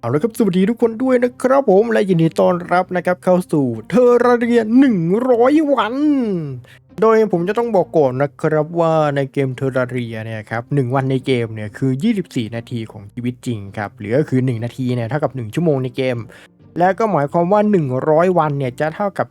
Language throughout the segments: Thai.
เอาละครับสวัสดีทุกคนด้วยนะครับผมและยินดีต้อนรับนะครับเข้าสู่เทอร์เรียน100 วัน โดยผมจะต้องบอกก่อนนะครับว่าในเกมเทอร์เรียเนี่ยครับหนึ่งวันในเกมเนี่ยคือ 24 นาทีของชีวิตจริงครับหรือก็คือ 1 นาทีเนี่ยเท่ากับ 1 ชั่วโมงในเกม และก็หมายความว่า 100 วันเนี่ยจะเท่ากับ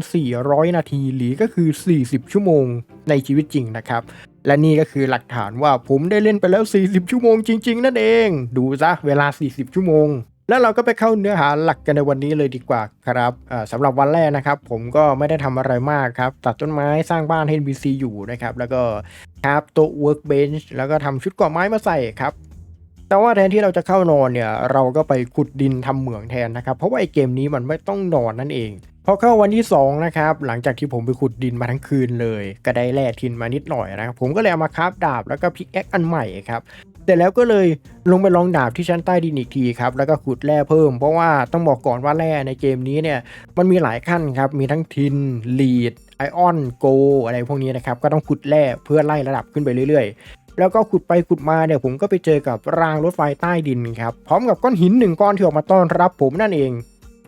2,400 นาทีหรือก็คือ 40 ชั่วโมงในชีวิตจริงนะครับ และนี่ก็คือหลักฐานว่าผมได้เล่นไปแล้ว 40 ชั่วโมงจริง ๆ นั่นเอง ดูซะเวลา 40 ชั่วโมง แล้วเราก็ไปเข้าเนื้อหาหลักกันในวันนี้เลยดีกว่าครับสำหรับวันแรกนะครับ ผมก็ไม่ได้ทำอะไรมากครับ ตัดต้นไม้สร้างบ้านให้ NPC อยู่นะครับ แล้วก็ครับโต๊ะ workbench แล้วก็ทำชุดก่อไม้มาใส่ครับ แต่ว่าแทนที่เราจะเข้านอนเนี่ยเราก็ไปขุดดินทำเหมืองแทนนะครับ เพราะว่าไอเกมนี้มันไม่ต้องนอนนั่นเองพอเข้าวันที่2นะครับหลังจากที่ผมไปขุดดินมาทั้งคืนเลย ก็ได้แร่ทินมานิดหน่อยนะครับผมก็เลยเอามาคราฟดาบแล้วก็พิกแอคอันใหม่ครับแต่แล้วก็เลยลงไปลองดาบที่ชั้นใต้ดินอีกทีครับแล้วก็ขุดแร่เพิ่ม เพราะว่าต้องบอกก่อนว่าแร่ในเกมนี้เนี่ยมันมีหลายขั้นครับมีทั้งทินลีดไอออนโกอะไรพวกนี้นะครับก็ต้องขุดแร่เพื่อไล่ระดับขึ้นไปเรื่อย แล้วก็ขุดไปขุดมาเนี่ยผมก็ไปเจอกับรางรถไฟใต้ดินครับพร้อมกับก้อนหินหนึ่งก้อนที่ออกมาต้อนรับผมนั่นเอง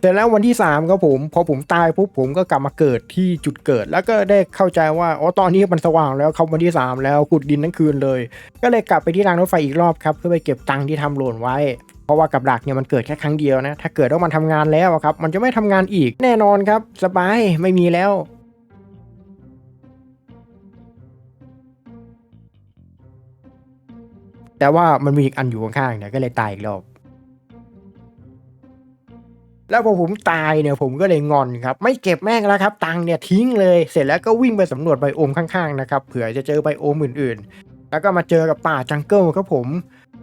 แต่แล้ววันที่ 3 ครับผม พอผมตายปุ๊บผมก็กลับมาเกิดที่จุดเกิด แล้วก็ได้เข้าใจว่าอ๋อตอนนี้มันสว่างแล้วครับวันที่ 3 แล้วขุดดินทั้งคืนเลย ก็เลยกลับไปที่รางรถไฟอีกรอบครับเพื่อไปเก็บตังค์ที่ทำหล่นไว้ เพราะว่ากับดักเนี่ยมันเกิดแค่ครั้งเดียวนะ ถ้าเกิดว่ามันทำงานแล้วครับ มันจะไม่ทำงานอีกแน่นอนครับ สบายไม่มีแล้ว แต่ว่ามันมีอีกอันอยู่ข้างๆเนี่ยก็เลยตายอีกรอบ แล้วพอผมตายเนี่ยผมก็เลยงอนครับ ไม่เก็บแม่งแล้วครับ ตังเนี่ยทิ้งเลย เสร็จแล้วก็วิ่งไปสำรวจไบโอมข้างๆนะครับเผื่อจะเจอไบโอมอื่นๆ แล้วก็มาเจอกับป่าจังเกิลครับผม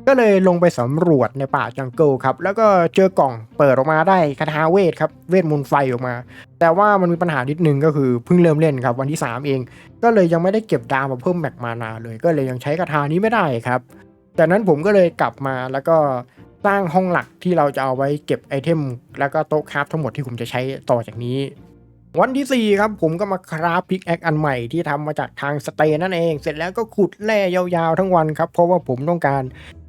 ก็เลยลงไปสำรวจในป่าจังเกิลครับ แล้วก็เจอกล่องเปิดออกมาได้คาถาเวทครับเวทมนต์ไฟออกมา แต่ว่ามันมีปัญหานิดนึงก็คือเพิ่งเริ่มเล่นครับวันที่ 3 เอง ก็เลยยังไม่ได้เก็บดาวมาเพิ่มแม็กมานาเลย ก็เลยยังใช้คาถานี้ไม่ได้ครับ จากนั้นผมก็เลยกลับมาแล้วก็สร้างห้องหลักที่เราจะเอาไว้เก็บไอเทม แล้วก็โต๊ะคราฟทั้งหมดที่ผมจะใช้ต่อจากนี้ วันที่ 4 ครับผมก็มาคราฟพิกแอคอันใหม่ที่ทำมาจากทางสเตนนั่นเอง เสร็จแล้วก็ขุดแร่ยาวๆทั้งวันครับ เพราะว่าผมต้องการ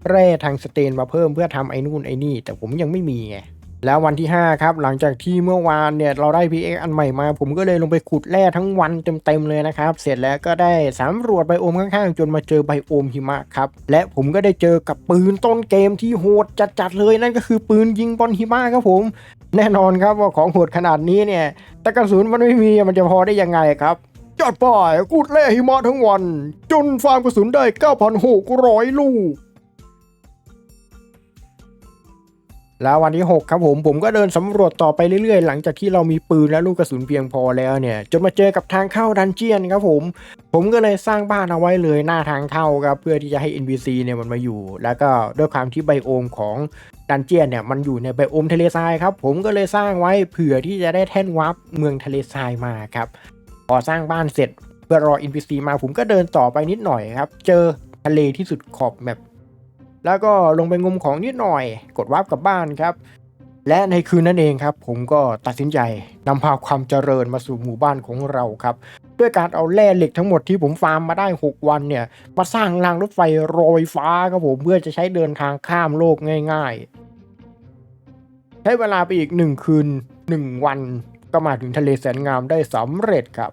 แร่ทางสเตนมาเพิ่มเพื่อทำไอ้นู่นไอ้นี่ แต่ผมยังไม่มีไง แล้ววันที่ 5 ครับ หลังจากที่เมื่อวานเนี่ยเราได้ PX อันใหม่มา ผมก็เลยลงไปขุดแร่ทั้งวันเต็มๆเลยนะครับ เสร็จแล้วก็ได้สำรวจไบโอมข้างๆ จนมาเจอไบโอมหิมะครับ และผมก็ได้เจอกับปืนต้นเกมที่โหดจัดๆเลยนั่นก็คือปืนยิงบอลหิมะครับผม แน่นอนครับว่าของโหดขนาดนี้เนี่ยแต่กระสุนมันไม่มีมันจะพอได้ยังไงครับจอดป่ายกุดแร่หิมะทั้งวัน จนฟาร์มกระสุนได้ 9,600 ลูก แล้ววันที่ 6 ครับผมผมก็เดินสำรวจต่อไปเรื่อยๆ หลังจากที่เรามีปืนและลูกกระสุนเพียงพอแล้วเนี่ย จนมาเจอกับทางเข้าดันเจียนครับผม ผมก็เลยสร้างบ้านเอาไว้เลยหน้าทางเข้าครับเพื่อที่จะให้ NPC เนี่ยมันมาอยู่ แล้วก็ด้วยความที่ไบโอมของดันเจียนเนี่ยมันอยู่ในไบโอมทะเลทรายครับผมก็เลยสร้างไว้เผื่อที่จะได้แท่นวับเมืองทะเลทรายมาครับพอสร้างบ้านเสร็จเพื่อรอ NPC มาผมก็เดินต่อไปนิดหน่อยครับ เจอทะเลที่สุดขอบแมป แล้วก็ลงไปงมของนิดหน่อย กดวาร์ปกลับบ้านครับ และในคืนนั้นเองครับ ผมก็ตัดสินใจนำพาความเจริญมาสู่หมู่บ้านของเราครับด้วยการเอาแร่เหล็กทั้งหมดที่ผมฟาร์มมาได้ 6 วันเนี่ย มาสร้างรางรถไฟโรยฟ้าครับผมเพื่อจะใช้เดินทางข้ามโลกง่าย ๆ ใช้เวลาไปอีก 1 คืน 1 วันก็มาถึงทะเลแสนงามได้สำเร็จครับ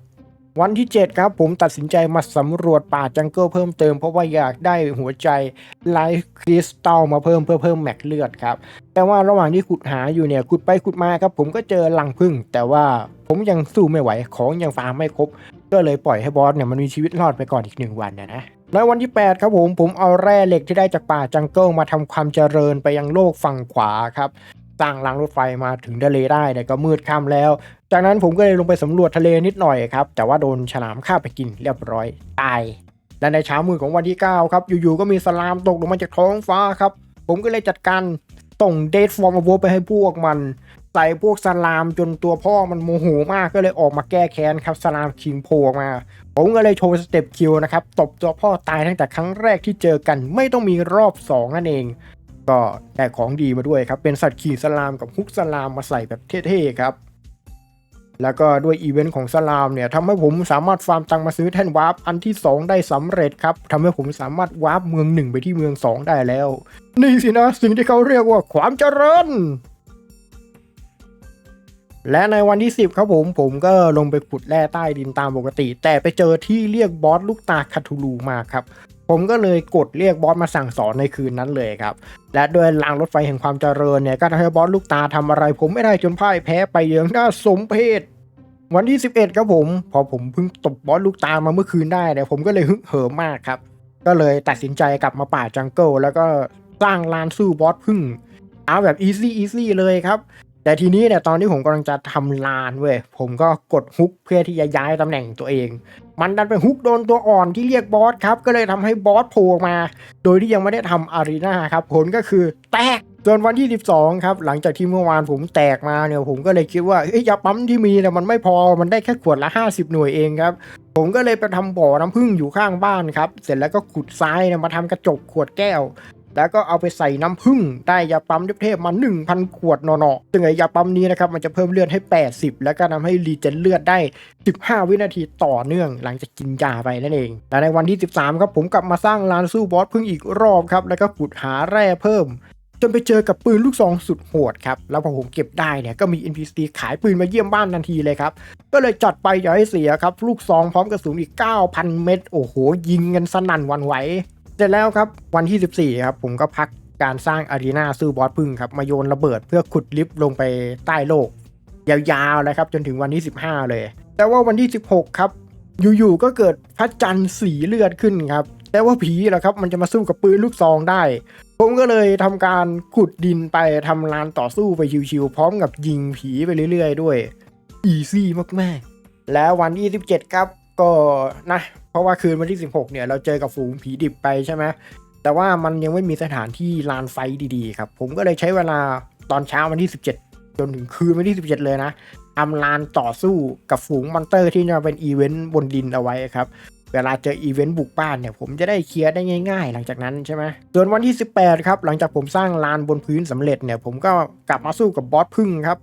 วันที่ 7 ครับผมตัดสินใจมาสำรวจป่าจังเกิลเพิ่มเติมเพราะว่าอยากได้หัวใจไลฟ์คริสตัลมาเพิ่มเพื่อเพิ่มแม็กเลือดครับ แต่ว่าระหว่างที่ขุดหาอยู่เนี่ยขุดไปขุดมาครับผมก็เจอลังพึ่ง แต่ว่าผมยังสู้ไม่ไหวของยังฟาร์มไม่ครบ ก็เลยปล่อยให้บอสเนี่ยมันมีชีวิตรอดไปก่อนอีกหนึ่งวันนะนะในวันที่ 8 ครับผมผมเอาแร่เหล็กที่ได้จากป่าจังเกิลมาทำความเจริญไปยังโลกฝั่งขวาครับสร้างรางรถไฟมาถึงทะเลได้เนี่ก็มืดค่ำแล้ว จากนั้นผมก็เลยลงไปสำรวจทะเลนิดหน่อยครับ แต่ว่าโดนฉลามฆ่าไปกินเรียบร้อยตาย และในเช้ามืดของวันที่ 9 ครับ อยู่ๆก็มีสลามตกลงมาจากท้องฟ้าครับ ผมก็เลยจัดการส่งเดทฟอร์มอ w ไปให้พวกมัน ใส่พวกสลามจนตัวพ่อมันโมโหมากก็เลยออกมาแก้แค้นครับสลามคิงโผล่มา ผมก็เลยโชว์สเต็ปคิวนะครับตบตัวพ่อตายตั้งแต่ครั้งแรกที่เจอกัน ไม่ต้องมีรอบ 2 นั่นเองก็ได้ของดีมาด้วยครับเป็นสัตว์ขี่สลามกับฮุกสลามมาใส่แบบเท่ๆครับ แล้วก็ด้วยอีเวนต์ของสลามเนี่ยทำให้ผมสามารถฟาร์มตังมาซื้อแท่นวาร์ปอันที่ 2 ได้สำเร็จครับทำให้ผมสามารถวาร์ปเมืองหนึ่งไปที่เมือง 2 ได้แล้ว นี่สินะสิ่งที่เขาเรียกว่าความเจริญและในวันที่ 10 ครับผมผมก็ลงไปขุดแร่ใต้ดินตามปกติ แต่ไปเจอที่เรียกบอสลูกตาคาทูลูมาครับ ผมก็เลยกดเรียกบอสมาสั่งสอนในคืนนั้นเลยครับ และด้วยรางรถไฟแห่งความเจริญเนี่ยก็ทำให้บอสลูกตาทำอะไร ผมไม่ได้จนพ่ายแพ้ไปอย่างน่าสมเพชวันที่ 11ครับผม พอผมเพิ่งตบบอสลูกตามาเมื่อคืนได้เนี่ยผมก็เลยฮึกเหิมมากครับ ก็เลยตัดสินใจกลับมาป่าจังเกิลแล้วก็สร้างลานสู้บอสพึ่งเอาแบบอีซี่อีซี่เลยครับ แต่ทีนี้เนี่ยตอนที่ผมกำลังจะทำลานเว้ยผมก็กดฮุกเพื่อที่จะย้ายตำแหน่งตัวเอง มันดันไปฮุกโดนตัวอ่อนที่เรียกบอสครับ ก็เลยทำให้บอสโผล่ออกมา โดยที่ยังไม่ได้ทำอารีนาครับ ผลก็คือแตกจนวันที่ 12 ครับ หลังจากที่เมื่อวานผมแตกมาเนี่ยผมก็เลยคิดว่าเอ้ยาปั๊มที่มีเนี่ยมันไม่พอมันได้แค่ขวดละ 50 หน่วยเองครับ ผมก็เลยไปทำบ่อน้ำผึ้งอยู่ข้างบ้านครับ เสร็จแล้วก็ขุดทรายเนี่ยมาทำกระจกขวดแก้ว แล้วก็เอาไปใส่น้ำผึ้งได้ยาปั๊มเทพมา 1,000 ขวดเนาะๆซึ่งไอยาปั๊มนี้นะครับมันจะเพิ่มเลือดให้ 80 แล้วก็ทำให้รีเจนเลือดได้ 15 วินาทีต่อเนื่องหลังจากกินยาไปนั่นเอง และในวันที่ 13 ครับผมกลับมาสร้างลานสู้บอสพึ่งอีกรอบครับ แล้วก็ขุดหาแร่เพิ่ม จนไปเจอกับปืนลูกซองสุดโหดครับ แล้วพอผมเก็บได้เนี่ยก็มี NPC ขายปืนมาเยี่ยมบ้านทันทีเลยครับก็เลยจัดไปอย่าให้เสียครับลูกซองพร้อมกระสุนอีก 9,000 เม็ดโอ้โหยิงกันสนั่นวันไหว สร็จแล้วครับวันที่ 14 ครับ ผมก็พักการสร้างอารีนาสู้บอสพึ่งครับ มาโยนระเบิดเพื่อขุดลิฟต์ลงไปใต้โลก ยาวๆเลยครับ จนถึงวันที่ 15 เลย แต่ว่าวันที่ 16 ครับ อยู่ๆก็เกิดพระจันทร์สีเลือดขึ้นครับ แต่ว่าผีแหละครับ มันจะมาสู้กับปืนลูกซองได้ ผมก็เลยทำการขุดดินไปทำลานต่อสู้ไปชิวๆพร้อมกับยิงผีไปเรื่อย ๆ ด้วยอีซี่มากๆ แล้ววันที่ 17 ครับ ก็นะ เพราะว่าคืนวันที่ 16 เนี่ย เราเจอกับฝูงผีดิบไปใช่ไหมแต่ว่ามันยังไม่มีสถานที่ลานไฟดีๆครับ ผมก็เลยใช้เวลาตอนเช้าวันที่ 17 จนถึงคืนวันที่ 17 เลยนะทำลานต่อสู้กับฝูงมอนเตอร์ที่จะเป็นอีเวนต์บนดินเอาไว้ครับ เวลาเจออีเวนต์บุกบ้านเนี่ย ผมจะได้เคลียร์ได้ง่าย ๆ หลังจากนั้นใช่ไหมส่วนวันที่ 18 ครับ หลังจากผมสร้างลานบนพื้นสำเร็จเนี่ย ผมก็กลับมาสู้กับบอสพึ่งครับ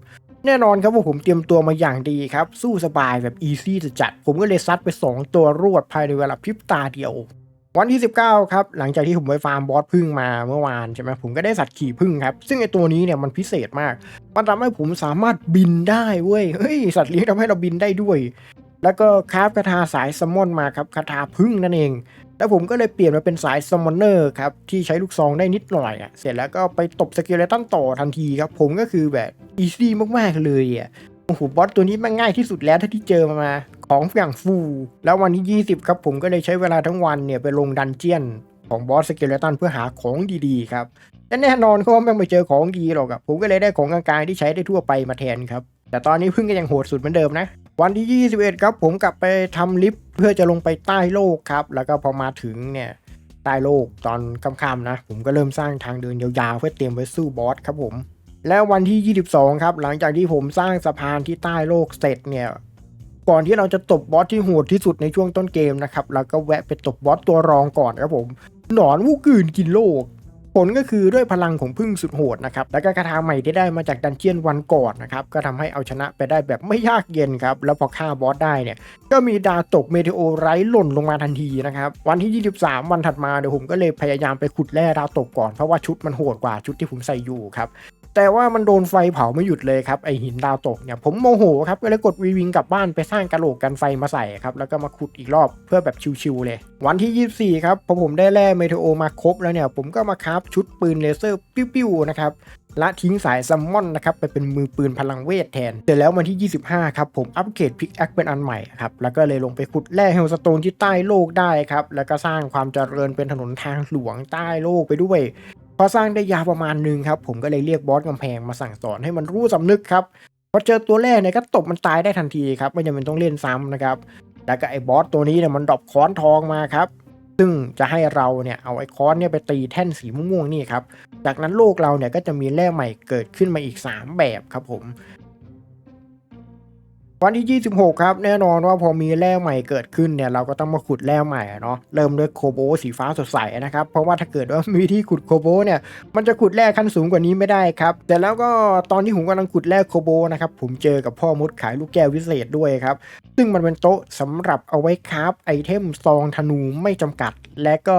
แน่นอนครับว่าผมเตรียมตัวมาอย่างดีครับ สู้สบายแบบอีซี่จัด ผมก็เลยซัดไป 2 ตัวรวดภายในเวลาพริบตาเดียว วันที่ 19 ครับ หลังจากที่ผมไปฟาร์มบอสพึ่งมาเมื่อวานใช่ไหมผมก็ได้สัตว์ขี่พึ่งครับ ซึ่งไอตัวนี้เนี่ยมันพิเศษมาก มันทำให้ผมสามารถบินได้เว้ยเฮ้ยสัตว์เลี้ยงทำให้เราบินได้ด้วยแล้วก็คราฟคาถาสายสมอนมาครับคาถาพึ่งนั่นเอง แล้วผมก็เลยเปลี่ยนมาเป็นสายสมอนเนอร์ครับ ที่ใช้ลูกซองได้นิดหน่อยอะ เสร็จแล้วก็ไปตบสเกเลตันต่อทันทีครับ ผมก็คือแบบอีซี่มาก ๆ เลยอะโอ้โหบอสตัวนี้มันง่ายที่สุดแล้วท,ที่เจอมาของอย่างฟู แล้ววันที่ 20 ครับผมก็เลยใช้เวลาทั้งวันเนี่ยไปลงดันเจียนของบอสสเกเลตันเพื่อหาของดีๆครับและแน่นอนเขาไม่ไปเจอของดีหรอกอะผมก็เลยได้ของกลางๆที่ใช้ได้ทั่วไปมาแทนครับ แต่ตอนนี้เพิ่งก็ยังโหดสุดเหมือนเดิมนะ วันที่ 21 ครับผมกลับไปทำลิฟต์ เพื่อจะลงไปใต้โลกครับ แล้วก็พอมาถึงเนี่ยใต้โลกตอนค่ำๆนะ ผมก็เริ่มสร้างทางเดินยาวๆ เพื่อเตรียมไว้สู้บอสครับผม แล้ววันที่ 22 ครับ หลังจากที่ผมสร้างสะพานที่ใต้โลกเสร็จเนี่ยก่อนที่เราจะตบบอสที่โหดที่สุดในช่วงต้นเกมนะครับเราก็แวะไปตบบอสตัวรองก่อนครับผม หนอนวูกืนกินโลก ผลก็คือด้วยพลังของพึ่งสุดโหดนะครับแล้วก็คาถาใหม่ที่ได้มาจากดันเจียนวันก่อนนะครับก็ทำให้เอาชนะไปได้แบบไม่ยากเย็นครับแล้วพอฆ่าบอสได้เนี่ยก็มีดาวตกเมเทโอไรท์หล่นลงมาทันทีนะครับวันที่ 23 วันถัดมาเดี๋ยวผมก็เลยพยายามไปขุดแร่ดาวตกก่อนเพราะว่าชุดมันโหดกว่าชุดที่ผมใส่อยู่ครับ แต่ว่ามันโดนไฟเผาไม่หยุดเลยครับไอหินดาวตกเนี่ยผมโมโหครับก็เลยกดวีวิงกลับบ้านไปสร้างกระโหลกกันไฟมาใส่ครับแล้วก็มาขุดอีกรอบเพื่อแบบชิวๆเลย วันที่ 24 ครับพอผมได้แร่เมทโอมาครบแล้วเนี่ย ผมก็มาคราฟชุดปืนเลเซอร์ปิ้วๆนะครับและทิ้งสายซัมมอนนะครับไปเป็นมือปืนพลังเวทแทน เสร็จแล้ววันที่ 25 ครับผมอัปเกรดพิกแอคเป็นอันใหม่ครับ แล้วก็เลยลงไปขุดแร่เฮลสโตนที่ใต้โลกได้ครับ แล้วก็สร้างความเจริญเป็นถนนทางหลวงใต้โลกไปด้วย พอสร้างได้ยาวประมาณหนึงครับ ผมก็เลยเรียกบอสกำแพงมาสั่งสอนให้มันรู้สำนึกครับพอเจอตัวแรกเนี่ยก็ตบมันตายได้ทันทีครับไม่จำเป็นต้องเล่นซ้ำนะครับแล้วก็ไอ้บอสตัวนี้เนี่ยมันดรอปค้อนทองมาครับซึ่งจะให้เราเนี่ยเอาไอ้ค้อนเนี่ยไปตีแท่นสีม่วงๆนี่ครับ จากนั้นโลกเราเนี่ยก็จะมีแร่ใหม่เกิดขึ้นมาอีก 3 แบบครับผม วันที่ 26 ครับ แน่นอนว่าพอมีแร่ใหม่เกิดขึ้นเนี่ยเราก็ต้องมาขุดแร่ใหม่เนาะเริ่มด้วยโคโบสีฟ้าสดใสนะครับ เพราะว่าถ้าเกิดว่ามีที่ขุดโคโบเนี่ยมันจะขุดแร่ขั้นสูงกว่านี้ไม่ได้ครับ แต่แล้วก็ตอนที่ผมกำลังขุดแร่โคโบนะครับผมเจอกับพ่อมดขายลูกแก้ววิเศษด้วยครับ ซึ่งมันเป็นโต๊ะสำหรับเอาไว้คราฟไอเทมซองธนูไม่จำกัด และก็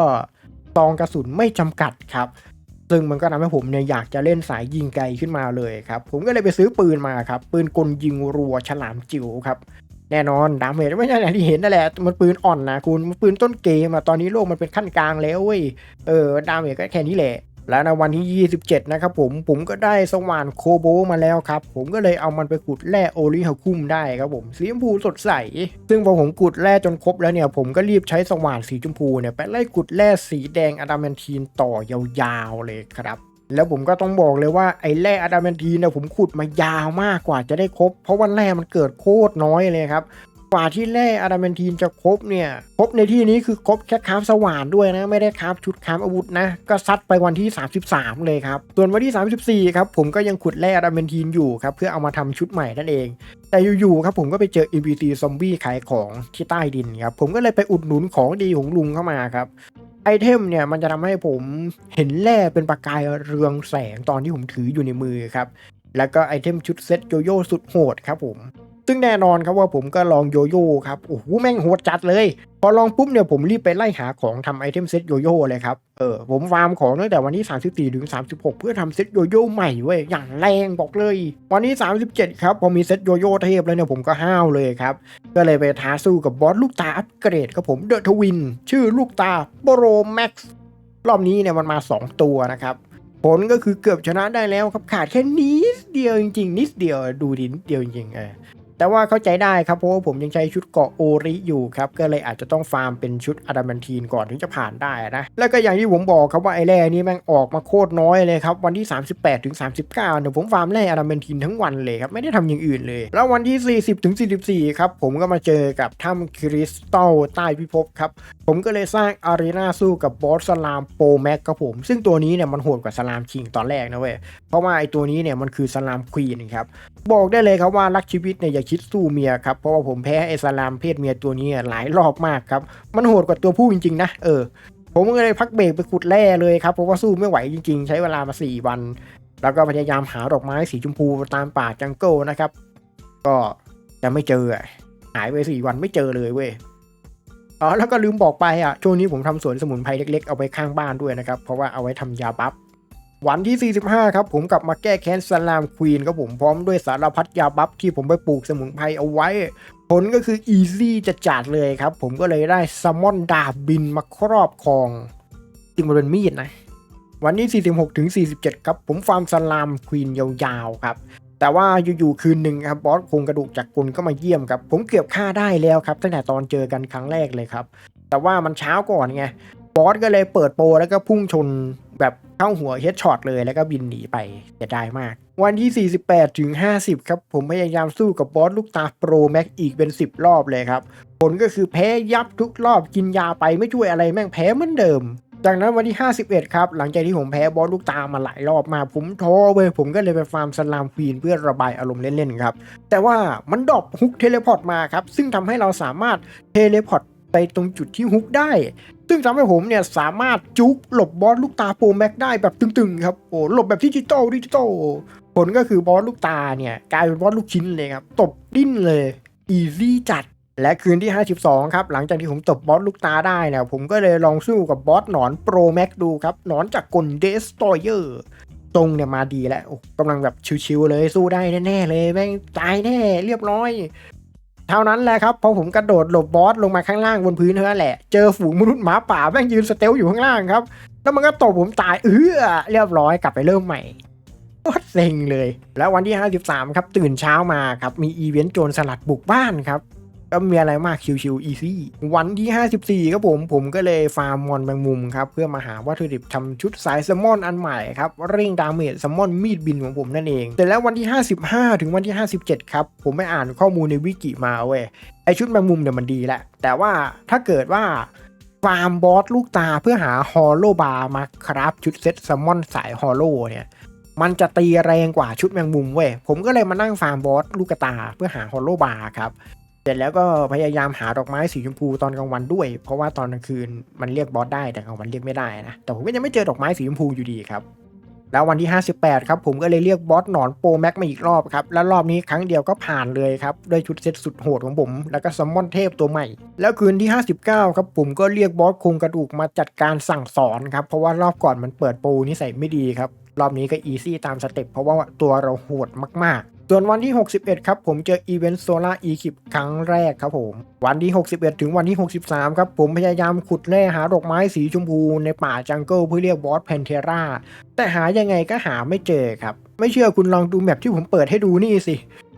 ซองกระสุนไม่จำกัดครับ ซึ่งมันก็ทำให้ผมเนี่ยอยากจะเล่นสายยิงไกลขึ้นมาเลยครับ ผมก็เลยไปซื้อปืนมาครับ ปืนกลยิงรัวฉลามจิ๋วครับแน่นอนดาเมจไม่ใช่อย่างที่เห็นนั่นแหละ มันปืนอ่อนนะคุณ มันปืนต้นเกมอะตอนนี้โลกมันเป็นขั้นกลางแล้วเว้ย เออ ดาเมจก็แค่นี้แหละ แล้วในวันที่ 27 นะครับผม ผมก็ได้สว่านโคโบมาแล้วครับ ผมก็เลยเอามันไปขุดแร่โอริฮาคุมได้ครับผมสีชมพูสดใส ซึ่งพอผมขุดแร่จนครบแล้วเนี่ย ผมก็รีบใช้สว่านสีชมพูเนี่ยไปไล่ขุดแร่สีแดงอะดามนทีนต่อยาวๆเลยครับแล้วผมก็ต้องบอกเลยว่าไอ้แร่อะดามันทีนเนี่ยผมขุดมายาวมากกว่าจะได้ครบ เพราะว่าแร่มันเกิดโคตรน้อยเลยครับ กว่าที่แร่อะดามนทีนจะครบเนี่ย ครบในที่นี้คือครบแค่คราฟสว่านด้วยนะ ไม่ได้คราฟชุดคราฟอาวุธนะ ก็ซัดไปวันที่ 33 เลยครับ ส่วนวันที่ 34 ครับ ผมก็ยังขุดแร่อะดามนทีนอยู่ครับ เพื่อเอามาทำชุดใหม่นั่นเอง แต่อยู่ๆครับผมก็ไปเจอ NPC ซอมบี้ขายของที่ใต้ดินครับ ผมก็เลยไปอุดหนุนของดีของลุงเข้ามาครับไอเทมเนี่ยมันจะทำให้ผมเห็นแร่เป็นประกายเรืองแสงตอนที่ผมถืออยู่ในมือครับแล้วก็ไอเทมชุดเซ็ตโยโย่สุดโหดครับผม ซึ่งแน่นอนครับว่าผมก็ลองโยโย่ครับโอ้โหแม่งโหดจัดเลย พอลองปุ๊บเนี่ยผมรีบไปไล่หาของทำไอเทมเซ็ตโยโย่เลยครับเออผมฟาร์มของตั้งแต่วันที่ 34ถึง36 เพื่อทำเซ็ตโยโย่ใหม่เว้ยอย่างแรงบอกเลย วันที่ 37 ครับพอมีเซ็ตโยโย่เทพแล้วเนี่ยผมก็ห้าวเลยครับ ก็เลยไปท้าสู้กับบอสลูกตาอัปเกรดครับผมเดอะทวินชื่อลูกตาโบโรแม็กซ์รอบนี้เนี่ยมันมา 2 ตัวนะครับผลก็คือเกือบชนะได้แล้วครับขาดแค่นิดเดียวจริงๆ นิดเดียวดูดินิดเดียวจริงๆเออ แต่ว่าเข้าใจได้ครับเพราะว่าผมยังใช้ชุดเกาะโอริอยู่ครับก็เลยอาจจะต้องฟาร์มเป็นชุดอะดามันทีนก่อนถึงจะผ่านได้นะแล้วก็อย่างที่ผมบอกครับว่าไอ้แร่นี้แม่งออกมาโคตรน้อยเลยครับวันที่ 38ถึง39เนี่ยผมฟาร์มแร่อะดามันทีนทั้งวันเลยครับไม่ได้ทำอย่างอื่นเลย แล้ววันที่ 40ถึง44ครับผมก็มาเจอกับถ้ำคริสตัลใต้พิภพครับผมก็เลยสร้างอารีนาสู้กับบอสสลามโปรแม็กครับผม ซึ่งตัวนี้เนี่ยมันโหดกว่าสลามคิงตอนแรกนะเว้ยเพราะว่าไอ้ตัวนี้เนี่ยมันคือสลามควีนครับบอกได้เลยครับว่ารักชีวิตเนี่ยอย่าคิดสู้เมียครับเพราะว่าผมแพ้ไอ้สลามเพศเมียตัวนี้หลายรอบมากครับ มันโหดกว่าตัวผู้จริงๆนะเออผมก็เลยพักเบรกไปขุดแร่เลยครับเพราะว่าสู้ไม่ไหวจริง ๆ ใช้เวลามา 4 วัน แล้วก็พยายามหาดอกไม้สีชมพูตามป่าจังเกิลนะครับ ก็จะไม่เจอหายไปสี่วันไม่เจอเลยเว้ยอ๋อแล้วก็ลืมบอกไปอะช่วงนี้ผมทำสวนสมุนไพรเล็กๆเอาไว้ข้างบ้านด้วยนะครับเพราะว่าเอาไว้ทำยาบัฟ วันที่ 45 ครับผมกลับมาแก้แค้นสลามควีนครับผมพร้อมด้วยสารพัดยาบัฟที่ผมไปปลูกสมุนไพรเอาไว้ ผลก็คืออีซี่จะจัดเลยครับ ผมก็เลยได้ซัมมอนดาบบินมาครอบครองจริงมันเป็นมีดนะวันที่ 46 ถึง 47 ครับ ผมฟาร์มสลามควีนยาวๆครับ แต่ว่าอยู่ๆคืนหนึ่งครับบอสโครงกระดูกจากกลก็มาเยี่ยมครับ ผมเกือบฆ่าได้แล้วครับ ตั้งแต่ตอนเจอกันครั้งแรกเลยครับ แต่ว่ามันเช้าก่อนไงบอสก็เลยเปิดโปรแล้วก็พุ่งชนแบบ เข้าหัวเฮดช็อตเลยแล้วก็บินหนีไปเสียดายมาก วันที่ 48 ถึง 50 ครับ ผมพยายามสู้กับบอสลูกตาโปรแม็กอีกเป็น 10 รอบเลยครับ ผลก็คือแพ้ยับทุกรอบกินยาไปไม่ช่วยอะไรแม่งแพ้เหมือนเดิม จากนั้นวันที่ 51 ครับ หลังจากที่ผมแพ้บอสลูกตามาหลายรอบมา ผมท้อเว้ยผมก็เลยไปฟาร์มสลามควีนเพื่อระบายอารมณ์เล่นๆครับแต่ว่ามันดรอปฮุกเทเลพอร์ตมาครับซึ่งทำให้เราสามารถเทเลพอร์ต ไปตรงจุดที่ฮุกได้ ซึ่งทำให้ผมเนี่ยสามารถจุกหลบบอสลูกตาโปรแม็กได้แบบตึงๆครับโอ้หลบแบบดิจิตอลดิจิตอลผลก็คือบอสลูกตาเนี่ยกลายเป็นบอสลูกชิ้นเลยครับ ตบดิ้นเลยอีซี่จัดและคืนที่ 52 ครับ หลังจากที่ผมตบบอสลูกตาได้เนี่ยผมก็เลยลองสู้กับบอสหนอนโปรแม็กดูครับ หนอนจากกลเดสตอยเออร์ตรงเนี่ยมาดีแล้วกำลังแบบชิวๆเลยสู้ได้แน่ๆเลยแม่งตายแน่เรียบร้อย เท่านั้นแหละครับพอผมกระโดดหลบบอสลงมาข้างล่างบนพื้นเท่านั้นแหละ เจอฝูงมนุษย์หมาป่าแม่งยืนสเตลอยู่ข้างล่างครับ แล้วมันก็ตบผมตายเออเรียบร้อยกลับไปเริ่มใหม่โคตรเซ็งเลย แล้ววันที่ 53 ครับ ตื่นเช้ามาครับ มีอีเวนต์โจรสลัดบุกบ้านครับ ก็มีอะไรมากชิวๆอีซี่วันที่ 54 ครับผม ผมก็เลยฟาร์มมอนแมงมุมครับ เพื่อมาหาวัตถุดิบทำชุดสายแซลมอนอันใหม่ครับ เร่งดาเมจแซลมอนมีดบินของผมนั่นเองแต่แล้ววันที่ 55 ถึงวันที่ 57 ครับ ผมไปอ่านข้อมูลในวิกิมาเว้ยไอชุดแมงมุมเนี่ยมันดีแหละ แต่ว่าถ้าเกิดว่าฟาร์มบอสลูกตาเพื่อหาฮอลโลบาร์มาคราฟชุดเซตแซลมอนสายฮอลโลเนี่ยมันจะตีแรงกว่าชุดแมงมุมเว้ย ผมก็เลยมานั่งฟาร์มบอสลูกตาเพื่อหาฮอลโลบาร์ครับ เสร็จแล้วก็พยายามหาดอกไม้สีชมพูตอนกลางวันด้วย เพราะว่าตอนกลางคืนมันเรียกบอสได้แต่กลางวันเรียกไม่ได้นะ แต่ผมก็ยังไม่เจอดอกไม้สีชมพูอยู่ดีครับ แล้ววันที่ 58 ครับผมก็เลยเรียกบอสหนอนโปรแม็กมาอีกรอบครับ แล้วรอบนี้ครั้งเดียวก็ผ่านเลยครับ ด้วยชุดเซตสุดโหดของผม แล้วก็ซัมมอนเทพตัวใหม่ แล้วคืนที่ 59 ครับผมก็เรียกบอสโครงกระดูกมาจัดการสั่งสอนครับ เพราะว่ารอบก่อนมันเปิดโปรนิสัยไม่ดีครับ รอบนี้ก็อีซี่ตามสเต็ปเพราะว่าตัวเราโหดมากๆ ส่วนวันที่ 61 ครับ ผมเจออีเวนต์โซล่าอีคิปครั้งแรกครับผม วันที่ 61 ถึงวันที่ 63 ครับ ผมพยายามขุดแร่หาดอกไม้สีชมพูในป่าจังเกิลเพื่อเรียกบอสเพนเทราแต่หายังไงก็หาไม่เจอครับ ไม่เชื่อคุณลองดูแมปที่ผมเปิดให้ดูนี่สิ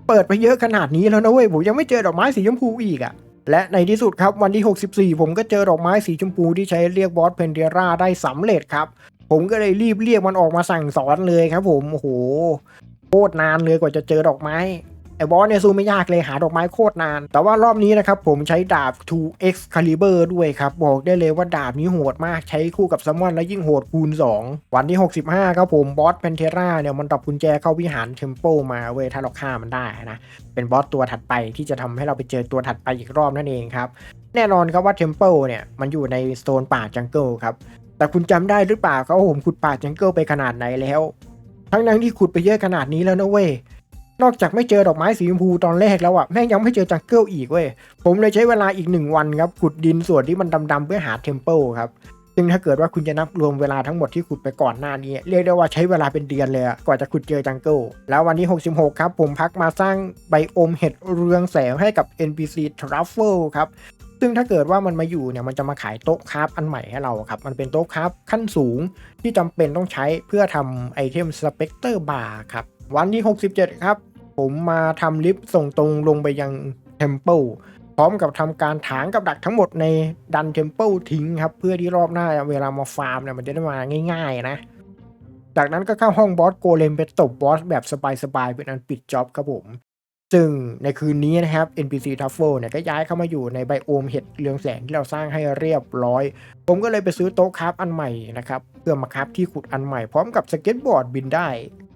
เปิดไปเยอะขนาดนี้แล้วนะเว้ย ผมยังไม่เจอดอกไม้สีชมพูอีกอะและในที่สุดครับวันที่ 64 ผมก็เจอดอกไม้สีชมพูที่ใช้เรียกบอสเพนเทราได้สำเร็จครับ ผมก็เลยรีบเรียกมันออกมาสั่งสอนเลยครับผมโอ้โห โคตรนานเลยกว่าจะเจอดอกไม้ไอ้บอสเนี่ยสู้ไม่ยากเลยหาดอกไม้โคตรนาน แต่ว่ารอบนี้นะครับผมใช้ดาบ 2x caliber ด้วยครับ บอกได้เลยว่าดาบนี้โหดมากใช้คู่กับซัมมอนแล้วยิ่งโหดคูณ 2 วันที่ 65 ครับผมบอสเพนเทราเนี่ยมันดับกุญแจเข้าวิหารเทมเ l ิลมาเว้ยถ้าเราฆ่ามันได้นะ เป็นบอสตัวถัดไปที่จะทำให้เราไปเจอตัวถัดไปอีกรอบนั่นเองครับแน่นอนครับว่าเทมเ l ิลเนี่ยมันอยู่ในโซนป่าจังเกิลครับแต่คุณจำได้หรือเปล่าครับว่าผมขุดป่าจังเกิลไปขนาดไหนแล้ว ทั้งนั้นที่ขุดไปเยอะขนาดนี้แล้วนะเว้ย นอกจากไม่เจอดอกไม้สีชมพูตอนแรกแล้วอะแม่งยังไม่เจอจังเกิลอีกเว้ย ผมเลยใช้เวลาอีกหนึ่งวันครับ ขุดดินส่วนที่มันดำๆเพื่อหาเทมเ l ิลครับ ซึ่งถ้าเกิดว่าคุณจะนับรวมเวลาทั้งหมดที่ขุดไปก่อนหน้านี้ เรียกได้ว่าใช้เวลาเป็นเดือนเลยกว่าจะขุดเจอจังเกิล แล้ววันที่ 66 ครับ ผมพักมาสร้างไบโอมเห็ดเรืองแสงให้กับ NPC Truffle ครับ ซึ่งถ้าเกิดว่ามันมาอยู่เนี่ยมันจะมาขายโต๊ะคราฟอันใหม่ให้เราครับ มันเป็นโต๊ะคราฟขั้นสูงที่จำเป็นต้องใช้เพื่อทำไอเทมสเปกเตอร์บาร์ครับ วันที่ 67 ครับ ผมมาทำลิฟต์ส่งตรงลงไปยังเทมเ l ิลพร้อมกับทำการถางกับดักทั้งหมดในดันเทมเ l ิลทิ้งครับ เพื่อที่รอบหน้าเวลามาฟาร์มเนี่ยมันจะได้มาง่ายๆนะ จากนั้นก็เข้าห้องบอสโกเลมไปตบบอสแบบสบายๆเป็นอันปิดจ็อบครับผม ซึ่งในคืนนี้นะครับ NPC t u f f l e เนี่ยก็ย้ายเข้ามาอยู่ในไบโอมเห็ดเรืองแสงที่เราสร้างให้เรียบร้อย ผมก็เลยไปซื้อโต๊ะคราฟอันใหม่นะครับเพื่อมาคราฟที่ขุดอันใหม่พร้อมกับสเก็ตบอร์ดบินได้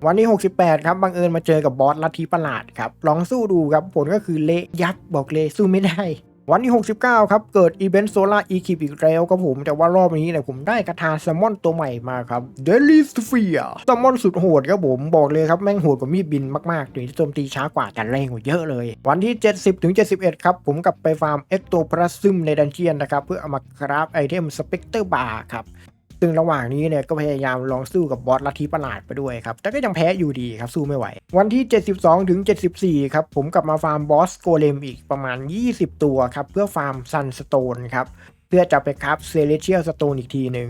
วันที่ 68 ครับบังเอิญมาเจอกับบอสลัทธิประหลาดครับลองสู้ดูครับผลก็คือเละยับบอกเลยสู้ไม่ได้ วันที่ 69 ครับ เกิดอีเวนต์โซล่าอีคิปอีกแล้วครับผม แต่ว่ารอบนี้เนี่ยผมได้กระทาแซลมอนตัวใหม่มาครับเดลิสเฟียแซลมอนสุดโหดครับผม บอกเลยครับ แม่งโหดกว่ามีดบินมากๆถึงจะโจมตีช้ากว่าแต่แรงกว่าเยอะเลย วันที่ 70 ถึง 71 ครับ ผมกลับไปฟาร์มเอ็กโตพลัซึมในดันเจียนนะครับ เพื่อเอามาคราฟไอเทมสเปกเตอร์บาร์ครับ ซึ่งระหว่างนี้เนี่ยก็พยายามลองสู้กับบอสลัทธิประหลาดไปด้วยครับ แต่ก็ยังแพ้อยู่ดีครับสู้ไม่ไหว วันที่ 72ถึง74 ครับผมกลับมาฟาร์มบอสโกเลมอีกประมาณ 20 ตัวครับเพื่อฟาร์มซันสโตนครับเพื่อจะไปครับเซเลเชียลสโตนอีกทีหนึ่ง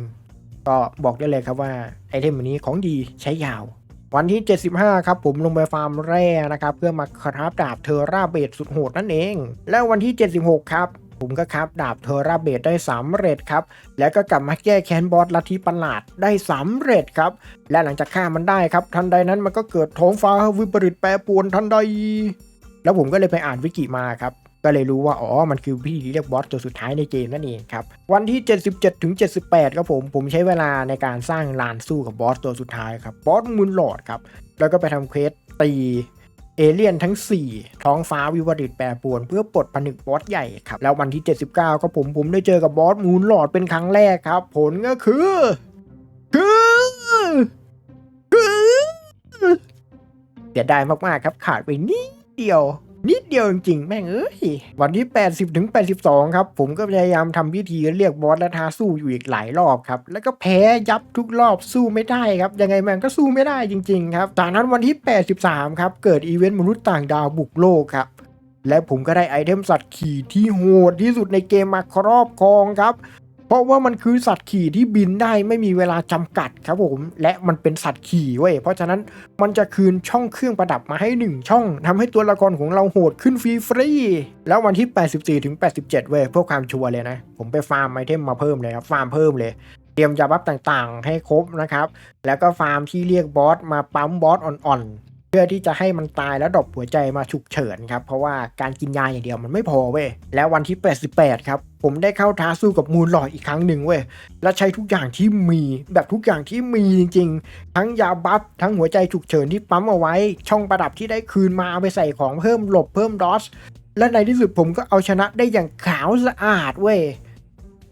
ก็บอกได้เลยครับว่าไอเทมอันนี้ของดีใช้ยาว วันที่ 75 ครับผมลงไปฟาร์มแร่นะครับเพื่อมาคราฟดาบเทอร่าเบดสุดโหดนั่นเอง แล้ววันที่ 76 ครับ ผมก็ครับดาบเทอร่าเบดได้สำเร็จครับ แล้วก็กลับมาแก้แค้นบอสลัทธิประหลาดได้สำเร็จครับ และหลังจากฆ่ามันได้ครับทันใดนั้นมันก็เกิดท้องฟ้าวิปริตแปรปวนทันใด แล้วผมก็เลยไปอ่านวิกิมาครับก็เลยรู้ว่าอ๋อ มันคือวิธีเรียกบอสตัวสุดท้ายในเกมนั่นเองครับ วันที่ 77ถึง78ครับผม ผมใช้เวลาในการสร้างลานสู้กับบอสตัวสุดท้ายครับ บอสมูนหลอดครับ แล้วก็ไปทำเควสตี เอเลี่ยนทั้ง 4 ท้องฟ้าวิวริตแปรปรวนเพื่อปลดผนึกบอสใหญ่ครับ แล้ววันที่ 79ครับผมผมได้เจอกับบอสมูนหลอดเป็นครั้งแรกครับ ผลก็คือ คือคือเสียดายมาก ๆ ครับขาดไปนิดเดียว นิดเดียวจริงๆแม่งเอ้ยวันที่ 80ถึง82 ครับ ผมก็พยายามทำพิธีเรียกบอสและท้าสู้อยู่อีกหลายรอบครับ แล้วก็แพ้ยับทุกรอบสู้ไม่ได้ครับ ยังไงแมันก็สู้ไม่ได้จริงๆครับจากนั้นวันที่ 83 ครับ เกิดอีเวนต์มนุษย์ต่างดาวบุกโลกครับและผมก็ได้ไอเทมสัตว์ขี่ที่โหดที่สุดในเกมมาครอบครองครับ เพราะว่ามันคือสัตว์ขี่ที่บินได้ไม่มีเวลาจำกัดครับผม และมันเป็นสัตว์ขี่เว้ยเพราะฉะนั้นมันจะคืนช่องเครื่องประดับมาให้ 1 ช่องทำให้ตัวละครของเราโหดขึ้นฟรีฟรีแล้ววันที่ 84ถึง87 เว้ยเพื่อความชัวร์เลยนะ ผมไปฟาร์มไอเทมมาเพิ่มเลยครับฟาร์มเพิ่มเลยเตรียมยาบัฟต่างๆ ให้ครบนะครับ แล้วก็ฟาร์มที่เรียกบอสมาปั๊มบอสอ่อนๆ พื่อที่จะให้มันตายแล้วดรอปหัวใจมาฉุกเฉินครับ เพราะว่าการกินยาอย่างเดียวมันไม่พอเว้ย แล้ววันที่ 88 ครับ ผมได้เข้าท้าสู้กับมูลหลอดอีกครั้งหนึ่งเว้ย และใช้ทุกอย่างที่มีแบบทุกอย่างที่มีจริง ๆ ทั้งยาบัฟทั้งหัวใจฉุกเฉินที่ปั๊มเอาไว้ ช่องประดับที่ได้คืนมาเอาไปใส่ของเพิ่มหลบเพิ่มดอสและในที่สุดผมก็เอาชนะได้อย่างขาวสะอาดเว้ย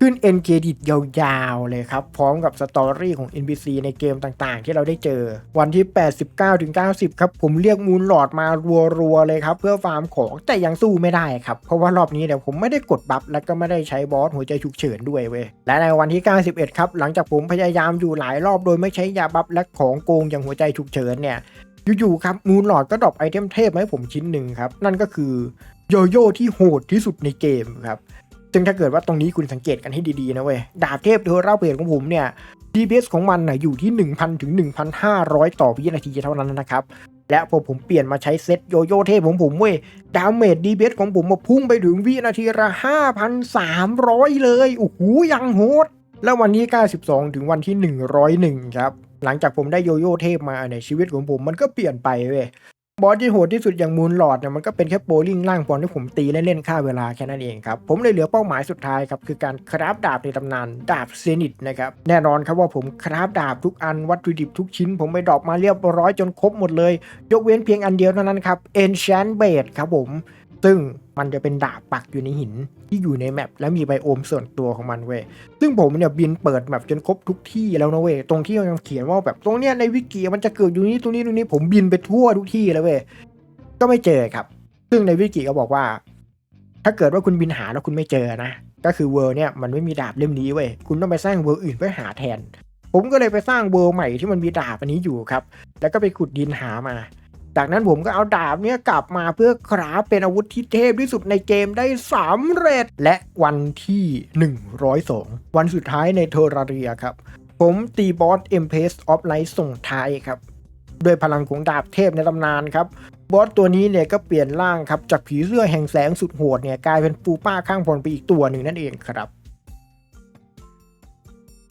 ขึ้นเอ็นเครดิตยาวๆเลยครับ พร้อมกับสตอรี่ของ NPC ในเกมต่างๆ ที่เราได้เจอ วันที่ 89ถึง90 ครับ ผมเรียกมูลหลอดมารัวๆเลยครับ เพื่อฟาร์มของแต่ยังสู้ไม่ได้ครับ เพราะว่ารอบนี้เนี่ยผมไม่ได้กดบัฟและก็ไม่ได้ใช้บอสหัวใจฉุกเฉินด้วยเว้ยและในวันที่ 91 ครับ หลังจากผมพยายามอยู่หลายรอบโดยไม่ใช้ยาบัฟและของโกงอย่างหัวใจฉุกเฉินเนี่ยอยู่ๆครับมูลหลอดก็ดรอปไอเทมเทพมาให้ผมชิ้นหนึ่งครับ นั่นก็คือโยโย่ที่โหดที่สุดในเกมครับ ซึ่งถ้าเกิดว่าตรงนี้คุณสังเกตกันให้ดีๆนะเว้ย ดาบเทพเทอร์ราเบดของผมเนี่ย DPS ของมันนะอยู่ที่ 1,000 ถึง 1,500 ต่อวินาทีเท่านั้นนะครับ และพอผมเปลี่ยนมาใช้เซตโยโย่เทพของผมเว้ย ดาเมจ DPS ของผมมาพุ่งไปถึงวินาทีละ 5,300 เลย โอ้โห ยังโหด แล้ววันที่92 ถึงวันที่ 101 ครับ หลังจากผมได้โยโย่เทพมาเนี่ยชีวิตของผมมันก็เปลี่ยนไปเว้ย บอสที่โหดที่สุดอย่างมูนหลอดเนี่ยมันก็เป็นแค่โบลิ่งล่างบอลที่ผมตีเล่นๆฆ่าเวลาแค่นั้นเองครับ ผมเลยเหลือเป้าหมายสุดท้ายครับ คือการคราฟดาบในตำนานดาบเซนิตนะครับ แน่นอนครับว่าผมคราฟดาบทุกอันวัตถุดิบทุกชิ้น ผมไปดรอปมาเรียบร้อยจนครบหมดเลย ยกเว้นเพียงอันเดียวเท่านั้นครับเอนแชนเบดครับผม ซึ่งมันจะเป็นดาบปักอยู่ในหินที่อยู่ในแมปและมีไบโอมส่วนตัวของมันเว้ยซึ่งผมเนี่ยบินเปิดแมปจนครบทุกที่แล้วนะเว้ยตรงที่มันเขียนว่าแบบตรงเนี้ยในวิกิมันจะเกิดอยู่นี้ตรงนี้ตรงนี้ผมบินไปทั่วทุกที่แล้วเว้ยก็ไม่เจอครับ ซึ่งในวิกิก็บอกว่า ถ้าเกิดว่าคุณบินหาแล้วคุณไม่เจอนะก็คือเวอร์เนี่ยมันไม่มีดาบเล่มนี้เว้ยคุณต้องไปสร้างเวอร์อื่นเพื่อหาแทน ผมก็เลยไปสร้างเวอร์ใหม่ที่มันมีดาบอันนี้อยู่ครับ แล้วก็ไปขุดดินหามา จากนั้นผมก็เอาดาบเนี้ยกลับมาเพื่อคราฟเป็นอาวุธที่เทพที่สุดในเกมได้สำเร็จ และวันที่ 102 วันสุดท้ายในเทอราเรียครับ ผมตีบอสเอ็มเพสออฟไลท์ส่งท้ายครับด้วยพลังของดาบเทพในตำนานครับบอสตัวนี้เนี่ยก็เปลี่ยนร่างครับจากผีเสื้อแห่งแสงสุดโหดเนี่ยกลายเป็นปูป้าข้างบนไปอีกตัวหนึ่งนั่นเองครับ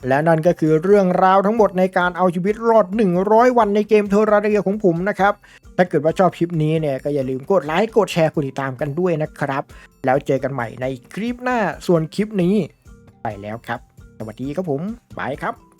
และนั่นก็คือเรื่องราวทั้งหมดในการเอาชีวิตรอด 100 วันในเกมเทอร์ราเรียของผมนะครับ ถ้าเกิดว่าชอบคลิปนี้เนี่ยก็อย่าลืมกดไลค์ กดแชร์ กดติดตามกันด้วยนะครับ แล้วเจอกันใหม่ในคลิปหน้า ส่วนคลิปนี้ ไปแล้วครับ สวัสดีครับผม บายครับ